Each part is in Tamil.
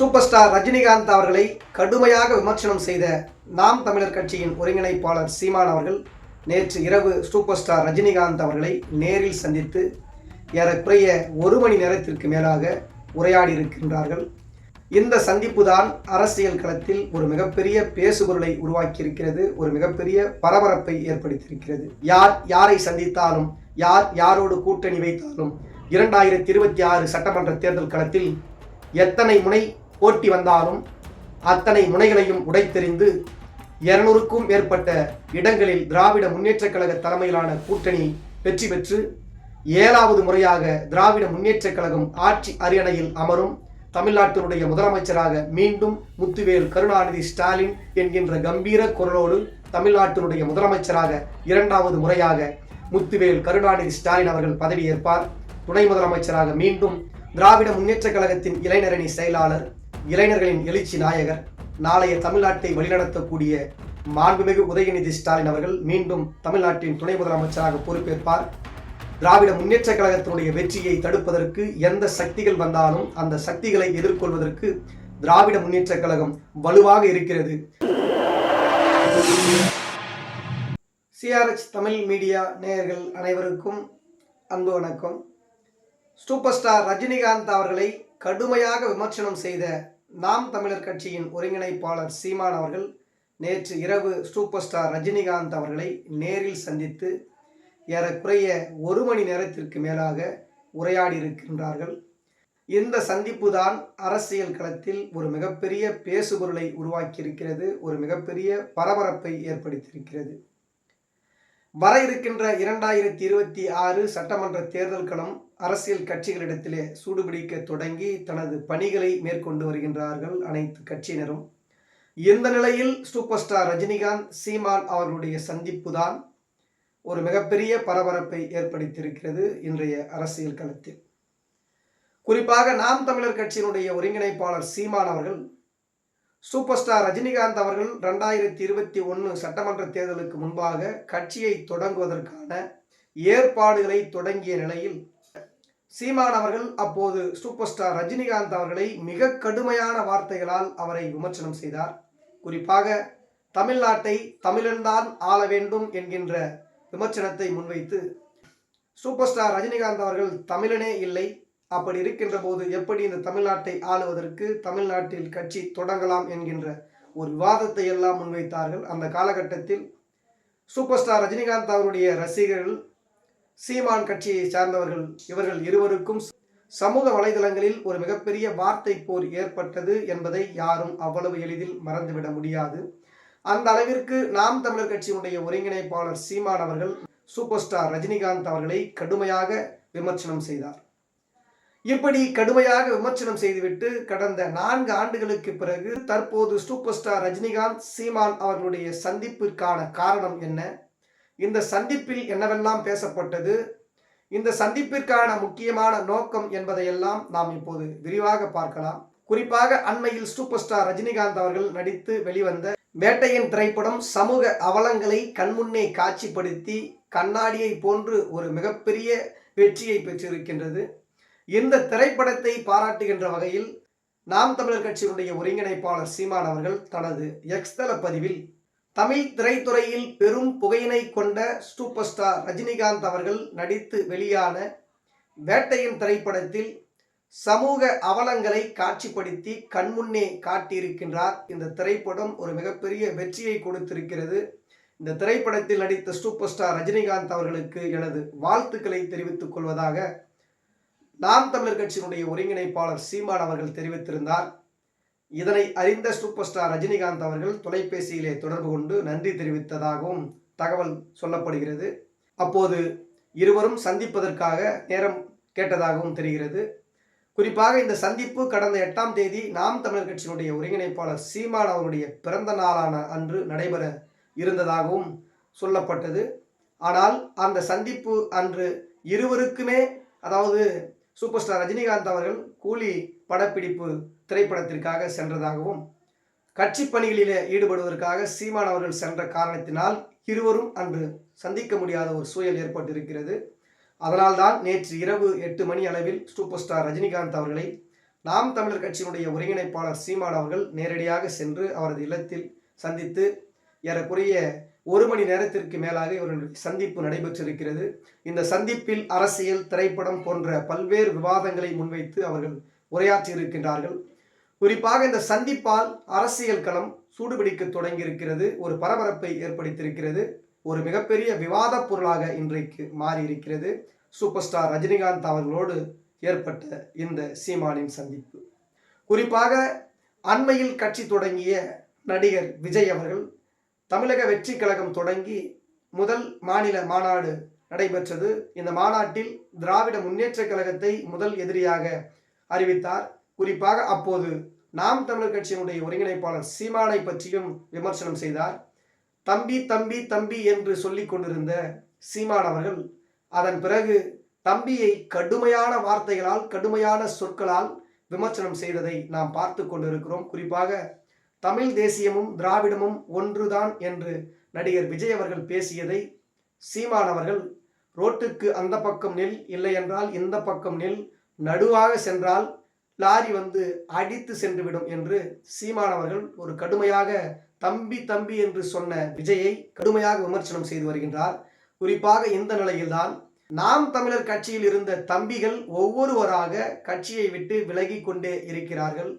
சூப்பர் ஸ்டார் ரஜினிகாந்த் அவர்களை கடுமையாக விமர்சனம் செய்த நாம் தமிழர் கட்சியின் ஒருங்கிணைப்பாளர் சீமான் அவர்கள் நேற்று இரவு சூப்பர் ஸ்டார் ரஜினிகாந்த் அவர்களை நேரில் சந்தித்து ஏறக்குறைய ஒரு மணி நேரத்திற்கு மேலாக உரையாடி இருக்கின்றார்கள். இந்த சந்திப்பு தான் அரசியல் களத்தில் ஒரு மிகப்பெரிய பேசுபொருளை உருவாக்கியிருக்கிறது ஒரு மிகப்பெரிய பரபரப்பை ஏற்படுத்தியிருக்கிறது. யார் யாரை சந்தித்தாலும் யார் யாரோடு கூட்டணி வைத்தாலும் இரண்டாயிரத்தி இருபத்தி ஆறு சட்டமன்ற தேர்தல் களத்தில் எத்தனை முனை போட்டி வந்தாலும் அத்தனை முனைகளையும் உடைத்தெறிந்து இருநூறுக்கும் மேற்பட்ட இடங்களில் திராவிட முன்னேற்றக் கழக தலைமையிலான கூட்டணி வெற்றி பெற்று ஏழாவது முறையாக திராவிட முன்னேற்றக் கழகம் ஆட்சி அரியணையில் அமரும் தமிழ்நாட்டினுடைய முதலமைச்சராக மீண்டும் முத்துவேல் கருணாநிதி ஸ்டாலின் என்கின்ற கம்பீர குரலோடு தமிழ்நாட்டினுடைய முதலமைச்சராக இரண்டாவது முறையாக முத்துவேல் கருணாநிதி ஸ்டாலின் அவர்கள் பதவியேற்பார். துணை முதலமைச்சராக மீண்டும் திராவிட முன்னேற்றக் கழகத்தின் இளைஞரணி செயலாளர் இளைஞர்களின் எழுச்சி நாயகர் நாளைய தமிழ்நாட்டை வழிநடத்தக்கூடிய மாண்புமிகு உதயநிதி ஸ்டாலின் அவர்கள் மீண்டும் தமிழ்நாட்டின் துணை முதலமைச்சராக பொறுப்பேற்பார். திராவிட முன்னேற்றக் கழகத்தினுடைய வெற்றியை தடுப்பதற்கு எந்த சக்திகள் வந்தாலும் அந்த சக்திகளை எதிர்கொள்வதற்கு திராவிட முன்னேற்றக் கழகம் வலுவாக இருக்கிறது. சிஆர்எச் தமிழ் மீடியா நேயர்கள் அனைவருக்கும் அன்பு வணக்கம். சூப்பர் ஸ்டார் ரஜினிகாந்த் அவர்களை கடுமையாக விமர்சனம் செய்த நாம் தமிழர் கட்சியின் ஒருங்கிணைப்பாளர் சீமான் அவர்கள் நேற்று இரவு சூப்பர் ஸ்டார் ரஜினிகாந்த் அவர்களை நேரில் சந்தித்து ஏறக்குறைய ஒரு மணி நேரத்திற்கு மேலாக உரையாடி இருக்கின்றார்கள். இந்த சந்திப்பு தான் அரசியல் களத்தில் ஒரு மிகப்பெரிய பேசுபொருளை உருவாக்கியிருக்கிறது ஒரு மிகப்பெரிய பரபரப்பை ஏற்படுத்தியிருக்கிறது. வர இருக்கின்ற இரண்டாயிரத்தி இருபத்தி ஆறு சட்டமன்ற தேர்தல்களும் அரசியல் கட்சிகளிடத்திலே சூடுபிடிக்க தொடங்கி தனது பணிகளை மேற்கொண்டு வருகின்றார்கள் அனைத்து கட்சியினரும். இந்த நிலையில் சூப்பர் ஸ்டார் ரஜினிகாந்த் சீமான் அவர்களுடைய சந்திப்பு தான் ஒரு மிகப்பெரிய பரபரப்பை ஏற்படுத்தியிருக்கிறது இன்றைய அரசியல் களத்தில். குறிப்பாக நாம் தமிழர் கட்சியினுடைய ஒருங்கிணைப்பாளர் சீமான் அவர்கள் சூப்பர் ஸ்டார் ரஜினிகாந்த் அவர்கள் ரெண்டாயிரத்தி இருபத்தி ஒன்று சட்டமன்ற தேர்தலுக்கு முன்பாக கட்சியை தொடங்குவதற்கான ஏற்பாடுகளை தொடங்கிய நிலையில் சீமான் அவர்கள் அப்போது சூப்பர் ஸ்டார் ரஜினிகாந்த் அவர்களை மிக கடுமையான வார்த்தைகளால் அவரை விமர்சனம் செய்தார். குறிப்பாக தமிழ்நாட்டை தமிழன்தான் ஆள வேண்டும் என்கின்ற விமர்சனத்தை முன்வைத்து சூப்பர் ஸ்டார் ரஜினிகாந்த் அவர்கள் தமிழனே இல்லை அப்படி இருக்கின்ற போது எப்படி இந்த தமிழ்நாட்டை ஆளுவதற்கு தமிழ்நாட்டில் கட்சி தொடங்கலாம் என்கின்ற ஒரு விவாதத்தை எல்லாம் முன்வைத்தார்கள். அந்த காலகட்டத்தில் சூப்பர் ஸ்டார் ரஜினிகாந்த் அவருடைய ரசிகர்கள் சீமான் கட்சியை சார்ந்தவர்கள் இவர்கள் இருவருக்கும் சமூக வலைதளங்களில் ஒரு மிகப்பெரிய வார்த்தை போர் ஏற்பட்டது என்பதை யாரும் அவ்வளவு எளிதில் மறந்துவிட முடியாது. அந்த அளவிற்கு நாம் தமிழர் கட்சியினுடைய ஒருங்கிணைப்பாளர் சீமான் அவர்கள் சூப்பர் ஸ்டார் ரஜினிகாந்த் அவர்களை கடுமையாக விமர்சனம் செய்தார். இப்படி கடுமையாக விமர்சனம் செய்துவிட்டு கடந்த நான்கு ஆண்டுகளுக்கு பிறகு தற்போது சூப்பர் ஸ்டார் ரஜினிகாந்த் சீமான் அவர்களுடைய சந்திப்பிற்கான காரணம் என்ன? இந்த சந்திப்பில் என்னவெல்லாம் பேசப்பட்டது? இந்த சந்திப்பிற்கான முக்கியமான நோக்கம் என்பதையெல்லாம் நாம் இப்போது விரிவாக பார்க்கலாம். குறிப்பாக அண்மையில் சூப்பர் ஸ்டார் ரஜினிகாந்த் அவர்கள் நடித்து வெளிவந்த வேட்டையின் திரைப்படம் சமூக அவலங்களை கண்முன்னே காட்சிப்படுத்தி கண்ணாடியை போன்று ஒரு மிகப்பெரிய வெற்றியை பெற்றிருக்கின்றது. இந்த திரைப்படத்தை பாராட்டுகின்ற வகையில் நாம் தமிழர் கட்சியினுடைய ஒருங்கிணைப்பாளர் சீமான் அவர்கள் தனது எக்ஸ்தல பதிவில் தமிழ் திரைத்துறையில் பெரும் புகையினை கொண்ட சூப்பர் ஸ்டார் ரஜினிகாந்த் அவர்கள் நடித்து வெளியான வேட்டையின் திரைப்படத்தில் சமூக அவலங்களை காட்சிப்படுத்தி கண்முன்னே காட்டியிருக்கின்றார். இந்த திரைப்படம் ஒரு மிகப்பெரிய வெற்றியை கொடுத்திருக்கிறது. இந்த திரைப்படத்தில் நடித்த சூப்பர் ஸ்டார் ரஜினிகாந்த் அவர்களுக்கு எனது வாழ்த்துக்களை தெரிவித்துக் கொள்வதாக நாம் தமிழர் கட்சியினுடைய ஒருங்கிணைப்பாளர் சீமான் அவர்கள் தெரிவித்திருந்தார். இதனை அறிந்த சூப்பர் ஸ்டார் ரஜினிகாந்த் அவர்கள் தொலைபேசியிலே தொடர்பு கொண்டு நன்றி தெரிவித்ததாகவும் தகவல் சொல்லப்படுகிறது. அப்போது இருவரும் சந்திப்பதற்காக நேரம் கேட்டதாகவும் தெரிகிறது. குறிப்பாக இந்த சந்திப்பு கடந்த எட்டாம் தேதி நாம் தமிழர் கட்சியினுடைய ஒருங்கிணைப்பாளர் சீமான் அவருடைய பிறந்த நாளான அன்று நடைபெற இருந்ததாகவும் சொல்லப்பட்டது. ஆனால் அந்த சந்திப்பு அன்று இருவருக்குமே அதாவது சூப்பர் ஸ்டார் ரஜினிகாந்த் அவர்கள் கூலி படப்பிடிப்பு திரைப்படத்திற்காக சென்றதாகவும் கட்சி பணிகளிலே ஈடுபடுவதற்காக சீமான் அவர்கள் சென்ற காரணத்தினால் இருவரும் அன்று சந்திக்க முடியாத ஒரு சூழல் ஏற்பட்டிருக்கிறது. அதனால்தான் நேற்று இரவு எட்டு மணி அளவில் சூப்பர் ஸ்டார் ரஜினிகாந்த் அவர்களை நாம் தமிழர் கட்சியினுடைய ஒருங்கிணைப்பாளர் சீமான் அவர்கள் நேரடியாக சென்று அவரது இல்லத்தில் சந்தித்து ஏறக்குறைய ஒரு மணி நேரத்திற்கு மேலாக இவர்களுடைய சந்திப்பு நடைபெற்றிருக்கிறது. இந்த சந்திப்பில் அரசியல் திரைப்படம் போன்ற பல்வேறு விவாதங்களை முன்வைத்து அவர்கள் உரையாற்றி இருக்கின்றார்கள். குறிப்பாக இந்த சந்திப்பால் அரசியல் களம் சூடுபிடிக்க தொடங்கியிருக்கிறது. ஒரு பரபரப்பை ஏற்படுத்தியிருக்கிறது. ஒரு மிகப்பெரிய விவாத பொருளாக இன்றைக்கு மாறி இருக்கிறது சூப்பர் ஸ்டார் ரஜினிகாந்த் அவர்களோடு ஏற்பட்ட இந்த சீமானின் சந்திப்பு. குறிப்பாக அண்மையில் கட்சி தொடங்கிய நடிகர் விஜய் அவர்கள் தமிழக வெற்றி கழகம் தொடங்கி முதல் மாநில மாநாடு நடைபெற்றது. இந்த மாநாட்டில் திராவிட முன்னேற்ற கழகத்தை முதல் எதிரியாக அறிவித்தார். குறிப்பாக அப்போது நாம் தமிழர் கட்சியினுடைய ஒருங்கிணைப்பாளர் சீமானை பற்றியும் விமர்சனம் செய்தார். தம்பி தம்பி தம்பி என்று சொல்லிக் கொண்டிருந்த சீமான் அவர்கள் அதன் பிறகு தம்பியை கடுமையான வார்த்தைகளால் கடுமையான சொற்களால் விமர்சனம் செய்ததை நாம் பார்த்து கொண்டிருக்கிறோம். குறிப்பாக தமிழ் தேசியமும் திராவிடமும் ஒன்றுதான் என்று நடிகர் விஜய் அவர்கள் பேசியதை சீமான் அவர்கள் ரோட்டுக்கு அந்த பக்கம் நெல் இல்லை என்றால் இந்த பக்கம் நெல் நடுவாக சென்றால் லாரி வந்து அடித்து சென்றுவிடும் என்று சீமான் அவர்கள் ஒரு கடுமையாக தம்பி தம்பி என்று சொன்ன விஜயை கடுமையாக விமர்சனம் செய்து வருகின்றார். குறிப்பாக இந்த நிலையில்தான் நாம் தமிழர் கட்சியில் இருந்த தம்பிகள் ஒவ்வொருவராக கட்சியை விட்டு விலகி கொண்டே இருக்கிறார்கள்.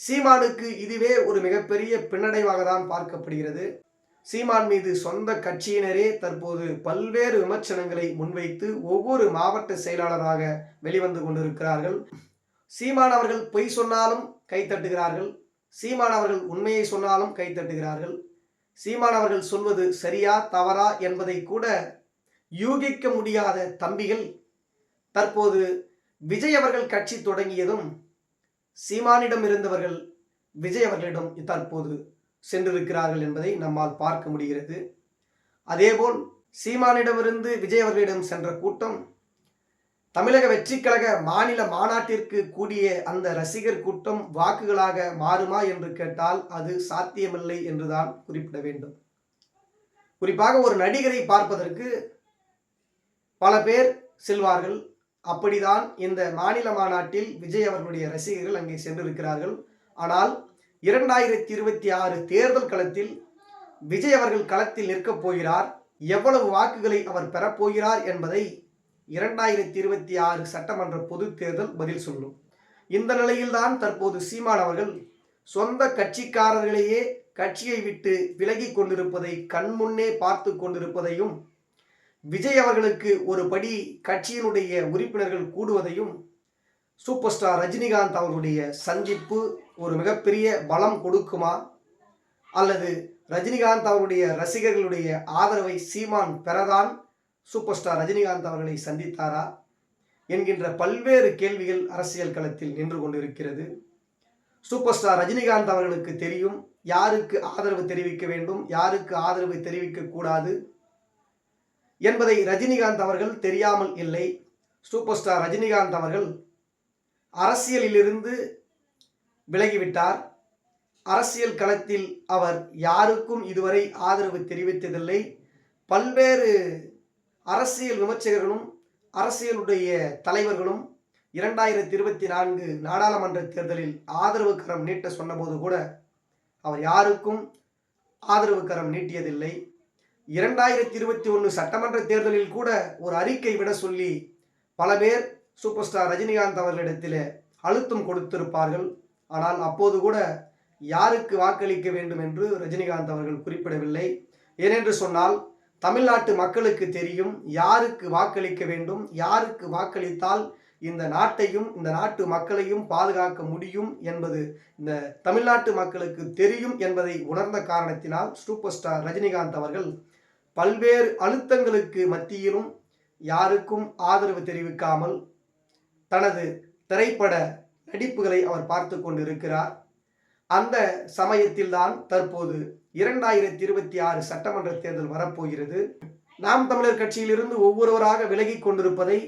சீமானுக்கு இதுவே ஒரு மிகப்பெரிய பின்னடைவாக தான் பார்க்கப்படுகிறது. சீமான் மீது சொந்த கட்சியினரே தற்போது பல்வேறு விமர்சனங்களை முன்வைத்து ஒவ்வொரு மாவட்ட செயலாளராக வெளிவந்து கொண்டிருக்கிறார்கள். சீமான் அவர்கள் பொய் சொன்னாலும் கைத்தட்டுகிறார்கள் சீமான் அவர்கள் உண்மையை சொன்னாலும் கைத்தட்டுகிறார்கள் சீமான் அவர்கள் சொல்வது சரியா தவறா என்பதை கூட யூகிக்க முடியாத தம்பிகள் தற்போது விஜய் அவர்கள் கட்சி தொடங்கியதும் சீமானிடம் இருந்தவர்கள் விஜய் அவர்களிடம் தற்போது சென்றிருக்கிறார்கள் என்பதை நம்மால் பார்க்க முடிகிறது. அதேபோல் சீமானிடமிருந்து விஜய் அவர்களிடம் சென்ற கூட்டம் தமிழக வெற்றிக் கழக மாநில மாநாட்டிற்கு கூடிய அந்த ரசிகர் கூட்டம் வாக்குகளாக மாறுமா என்று கேட்டால் அது சாத்தியமில்லை என்றுதான் குறிப்பிட வேண்டும். குறிப்பாக ஒரு நடிகரை பார்ப்பதற்கு பல பேர் செல்வார்கள். அப்படிதான் இந்த மாநில மாநாட்டில் விஜய் அவர்களுடைய ரசிகர்கள் அங்கே சென்றிருக்கிறார்கள். ஆனால் இரண்டாயிரத்தி இருபத்தி ஆறு தேர்தல் களத்தில் விஜய் அவர்கள் களத்தில் நிற்கப் போகிறார். எவ்வளவு வாக்குகளை அவர் பெறப்போகிறார் என்பதை இரண்டாயிரத்தி இருபத்தி ஆறு சட்டமன்ற பொதுத் தேர்தல் பதில் சொல்லும். இந்த நிலையில்தான் தற்போது சீமான் அவர்கள் சொந்த கட்சிக்காரர்களையே கட்சியை விட்டு விலகி கொண்டிருப்பதை கண்முன்னே பார்த்து கொண்டிருப்பதையும் விஜய் அவர்களுக்கு ஒரு படி கட்சியினுடைய உறுப்பினர்கள் கூடுவதையும் சூப்பர் ஸ்டார் ரஜினிகாந்த் அவர்களுடைய சந்திப்பு ஒரு மிகப்பெரிய பலம் கொடுக்குமா? அல்லது ரஜினிகாந்த் அவருடைய ரசிகர்களுடைய ஆதரவை சீமான் பெறதான் சூப்பர் ஸ்டார் ரஜினிகாந்த் அவர்களை சந்தித்தாரா? என்கின்ற பல்வேறு கேள்விகள் அரசியல் களத்தில் நின்று கொண்டிருக்கிறது. சூப்பர் ஸ்டார் ரஜினிகாந்த் அவர்களுக்கு தெரியும். யாருக்கு ஆதரவு தெரிவிக்க வேண்டும்? யாருக்கு ஆதரவு தெரிவிக்க கூடாது? என்பதை ரஜினிகாந்த் அவர்கள் தெரியாமல் இல்லை. சூப்பர் ஸ்டார் ரஜினிகாந்த் அவர்கள் அரசியலிலிருந்து விலகிவிட்டார். அரசியல் களத்தில் அவர் யாருக்கும் இதுவரை ஆதரவு தெரிவித்ததில்லை. பல்வேறு அரசியல் விமர்சகர்களும் அரசியலுடைய தலைவர்களும் இரண்டாயிரத்தி இருபத்தி நான்கு நாடாளுமன்ற தேர்தலில் ஆதரவு கரம் நீட்ட சொன்னபோது கூட அவர் யாருக்கும் ஆதரவு கரம் நீட்டியதில்லை. இரண்டாயிரத்தி இருபத்தி ஒன்று சட்டமன்ற தேர்தலில் கூட ஒரு அறிக்கை விட சொல்லி பல பேர் சூப்பர் ஸ்டார் ரஜினிகாந்த் அவர்களிடத்தில் அழுத்தம் கொடுத்திருப்பார்கள். ஆனால் அப்போது கூட யாருக்கு வாக்களிக்க வேண்டும் என்று ரஜினிகாந்த் அவர்கள் குறிப்பிடவில்லை. ஏனென்று சொன்னால் தமிழ்நாட்டு மக்களுக்கு தெரியும் யாருக்கு வாக்களிக்க வேண்டும் யாருக்கு வாக்களித்தால் இந்த நாட்டையும் இந்த நாட்டு மக்களையும் பாதுகாக்க முடியும் என்பது இந்த தமிழ்நாட்டு மக்களுக்கு தெரியும் என்பதை உணர்ந்த காரணத்தினால் சூப்பர் ஸ்டார் ரஜினிகாந்த் அவர்கள் பல்வேறு அழுத்தங்களுக்கு மத்தியிலும் யாருக்கும் ஆதரவு தெரிவிக்காமல் தனது திரைப்பட நடிப்புகளை அவர் பார்த்து கொண்டிருக்கிறார். அந்த சமயத்தில்தான் தற்போது இரண்டாயிரத்தி இருபத்தி ஆறு சட்டமன்ற தேர்தல் வரப்போகிறது. நாம் தமிழர் கட்சியிலிருந்து ஒவ்வொருவராக விலகி கொண்டிருப்பதை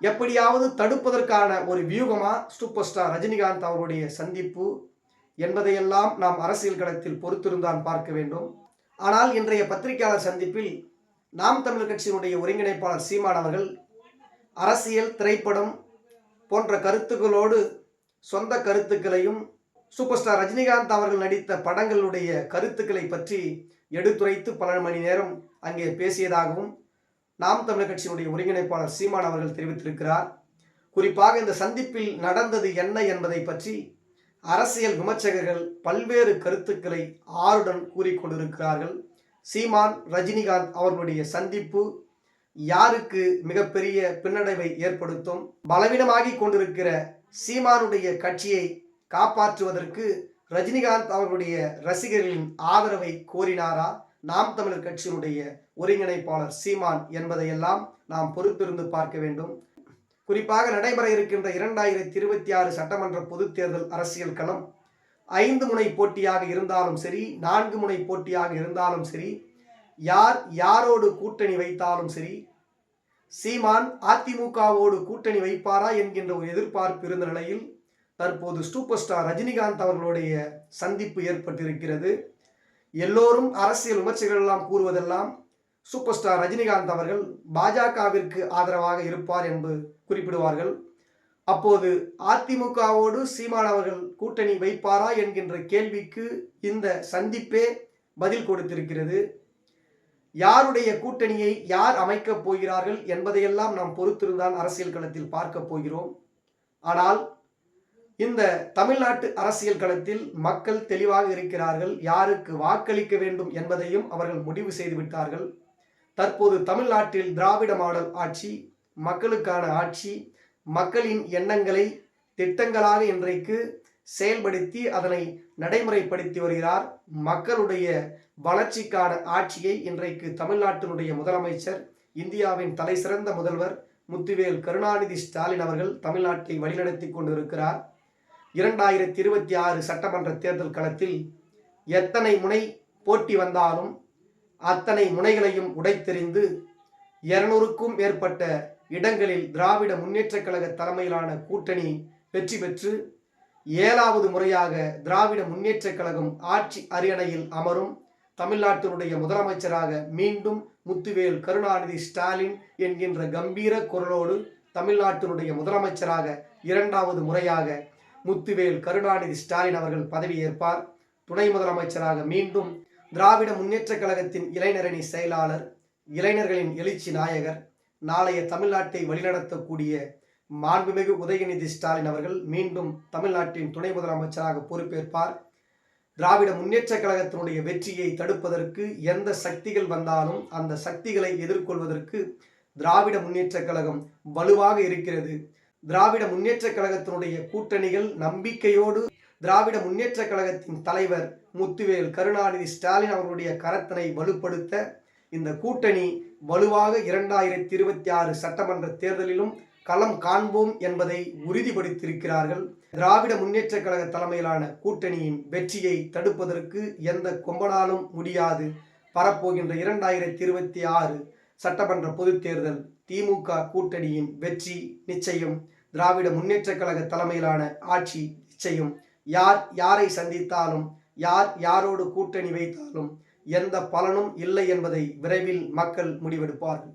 எப்படியாவது தடுப்பதற்கான ஒரு வியூகமா சூப்பர் ஸ்டார் ரஜினிகாந்த் அவருடைய சந்திப்பு என்பதையெல்லாம் நாம் அரசியல் களத்தில் பொறுத்திருந்தான் பார்க்க வேண்டும். ஆனால் இன்றைய பத்திரிகையாளர் சந்திப்பில் நாம் தமிழர் கட்சியினுடைய ஒருங்கிணைப்பாளர் சீமான் அவர்கள் அரசியல் திரைப்படம் போன்ற கருத்துக்களோடு சொந்த கருத்துக்களையும் சூப்பர் ஸ்டார் ரஜினிகாந்த் அவர்கள் நடித்த படங்களுடைய கருத்துக்களை பற்றி எடுத்துரைத்து பல மணி நேரம் அங்கே பேசியதாகவும் நாம் தமிழர் கட்சியினுடைய ஒருங்கிணைப்பாளர் சீமான் அவர்கள் தெரிவித்திருக்கிறார். குறிப்பாக இந்த சந்திப்பில் நடந்தது என்ன என்பதை பற்றி அரசியல் விமர்சகர்கள் பல்வேறு கருத்துக்களை ஆருடன் கூறிக்கொண்டிருக்கிறார்கள். சீமான் ரஜினிகாந்த் அவர்களுடைய சந்திப்பு யாருக்கு மிகப்பெரிய பின்னடைவை ஏற்படுத்தும்? பலவீனமாகி கொண்டிருக்கிற சீமானுடைய கட்சியை காப்பாற்றுவதற்கு ரஜினிகாந்த் அவர்களுடைய ரசிகர்களின் ஆதரவை கோரினாரா? நாம் தமிழர் கட்சியினுடைய ஒருங்கிணைப்பாளர் சீமான் என்பதையெல்லாம் நாம் பொறுத்திருந்து பார்க்க வேண்டும். குறிப்பாக நடைபெற இருக்கின்ற இரண்டாயிரத்தி இருபத்தி ஆறு சட்டமன்ற பொதுத் தேர்தல் அரசியல் களம் ஐந்து முனை போட்டியாக இருந்தாலும் சரி நான்கு முனை போட்டியாக இருந்தாலும் சரி யார் யாரோடு கூட்டணி வைத்தாலும் சரி சீமான் அதிமுகவோடு கூட்டணி வைப்பாரா என்கின்ற ஒரு எதிர்பார்ப்பு இருந்த நிலையில் தற்போது சூப்பர் ஸ்டார் ரஜினிகாந்த் அவர்களுடைய சந்திப்பு ஏற்பட்டிருக்கிறது. எல்லோரும் அரசியல் விமர்சகர்கள் எல்லாம் கூறுவதெல்லாம் சூப்பர் ஸ்டார் ரஜினிகாந்த் அவர்கள் பாஜகவிற்கு ஆதரவாக இருப்பார் என்று குறிப்பிடுவார்கள். அப்போது அதிமுகவோடு சீமான் அவர்கள் கூட்டணி வைப்பாரா என்கின்ற கேள்விக்கு இந்த சந்திப்பே பதில் கொடுத்திருக்கிறது. யாருடைய கூட்டணியை யார் அமைக்கப் போகிறார்கள் என்பதையெல்லாம் நாம் பொறுத்திருந்தான் அரசியல் களத்தில் பார்க்க போகிறோம். ஆனால் இந்த தமிழ்நாட்டு அரசியல் களத்தில் மக்கள் தெளிவாக இருக்கிறார்கள். யாருக்கு வாக்களிக்க வேண்டும் என்பதையும் அவர்கள் முடிவு செய்து விட்டார்கள். தற்போது தமிழ்நாட்டில் திராவிட மாடல் ஆட்சி மக்களுக்கான ஆட்சி மக்களின் எண்ணங்களை திட்டங்களாக இன்றைக்கு செயல்படுத்தி அதனை நடைமுறைப்படுத்தி வருகிறார். மக்களுடைய வளர்ச்சிக்கான ஆட்சியை இன்றைக்கு தமிழ்நாட்டினுடைய முதலமைச்சர் இந்தியாவின் தலைசிறந்த முதல்வர் முத்துவேல் கருணாநிதி ஸ்டாலின் அவர்கள் தமிழ்நாட்டை வழிநடத்தி கொண்டிருக்கிறார். இரண்டாயிரத்தி இருபத்தி ஆறு சட்டமன்ற தேர்தல் களத்தில் எத்தனை முனை போட்டி வந்தாலும் அத்தனை முனைகளையும் உடைத்தெறிந்து இருநூறுக்கும் மேற்பட்ட இடங்களில் திராவிட முன்னேற்றக் கழக தலைமையிலான கூட்டணி வெற்றி பெற்று ஏழாவது முறையாக திராவிட முன்னேற்றக் கழகம் ஆட்சி அரியணையில் அமரும். தமிழ்நாட்டினுடைய முதலமைச்சராக மீண்டும் முத்துவேல் கருணாநிதி ஸ்டாலின் என்கின்ற கம்பீர குரலோடு தமிழ்நாட்டினுடைய முதலமைச்சராக இரண்டாவது முறையாக முத்துவேல் கருணாநிதி ஸ்டாலின் அவர்கள் பதவியேற்பார். துணை முதலமைச்சராக மீண்டும் திராவிட முன்னேற்றக் கழகத்தின் இளைஞரணி செயலாளர் இளைஞர்களின் எழுச்சி நாயகர் நாளைய தமிழ்நாட்டை வழிநடத்தக்கூடிய மாண்புமிகு உதயநிதி ஸ்டாலின் அவர்கள் மீண்டும் தமிழ்நாட்டின் துணை முதலமைச்சராக பொறுப்பேற்பார். திராவிட முன்னேற்றக் கழகத்தினுடைய வெற்றியை தடுப்பதற்கு எந்த சக்திகள் வந்தாலும் அந்த சக்திகளை எதிர்கொள்வதற்கு திராவிட முன்னேற்றக் கழகம் வலுவாக இருக்கிறது. திராவிட முன்னேற்றக் கழகத்தினுடைய கூட்டணிகள் நம்பிக்கையோடு திராவிட முன்னேற்றக் கழகத்தின் தலைவர் முத்துவேல் கருணாநிதி ஸ்டாலின் அவர்களுடைய கரத்தனை வலுப்படுத்த இந்த கூட்டணி வலுவாக இரண்டாயிரத்தி இருபத்தி ஆறு சட்டமன்ற தேர்தலிலும் களம் காண்போம் என்பதை உறுதிப்படுத்தியிருக்கிறார்கள். திராவிட முன்னேற்றக் கழக தலைமையிலான கூட்டணியின் வெற்றியை தடுப்பதற்கு எந்த கொம்பனாலும் முடியாது. வரப்போகின்ற இரண்டாயிரத்தி இருபத்தி ஆறு சட்டமன்ற பொதுத் தேர்தல் திமுக கூட்டணியின் வெற்றி நிச்சயம். திராவிட முன்னேற்றக் கழக தலைமையிலான ஆட்சி நிச்சயம். யார் யாரை சந்தித்தாலும் யார் யாரோடு கூட்டணி வைத்தாலும் எந்த பலனும் இல்லை என்பதை விரைவில் மக்கள் முடிவெடுப்பார்கள்.